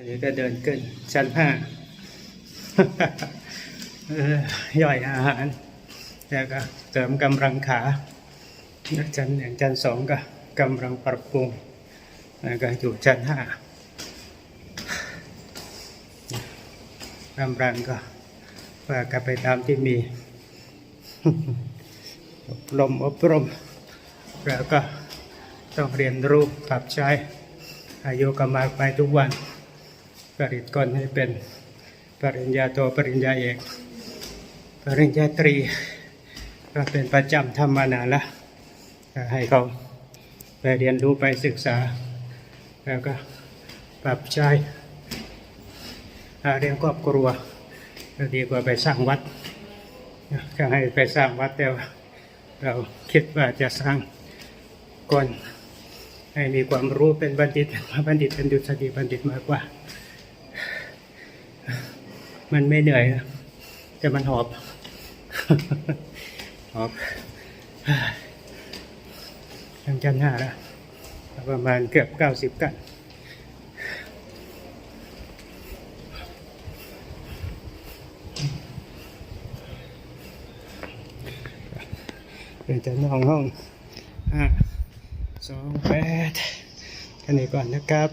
อันนี้ก็เดินขึ้นชั้นห้าย่อยอาหารแล้วก็เสริมกำลังขาชั้นหนึ่งชั้นสองก็กำลังปรับปรุงแล้วก็อยู่ชั้นห้ากำลังก็ว่ากันไปตามที่มีอบรมอบรม แล้วก็ต้องเรียนรู้ปรับใช้อายุก็มากไปทุกวัน ผลิตก่อนให้เป็นปริญญาโทปริญญาเอกปริญญาตรีก็เป็นประจำทำมานานล้วก็ให้เขาไปเรียนรู้ไปศึกษา แล้วก็ปรับใช้เรียนครอบครัวก็ดีกว่าไปสร้างวัดก็ให้ไปสร้างวัดแต่ว่าเราคิดว่าจะสร้างก่อนให้มีความรู้เป็นบัณฑิตบัณฑิตเป็นดุษฎีบัณฑิตมากกว่า มันไม่เหนื่อยนะแต่มันหอบ หอบยังจันห้าแล้วประมาณเกือบเก้าสิบกันเป็นจะนองห้องห้าสองแปดแค่นี้ก่อนนะครับ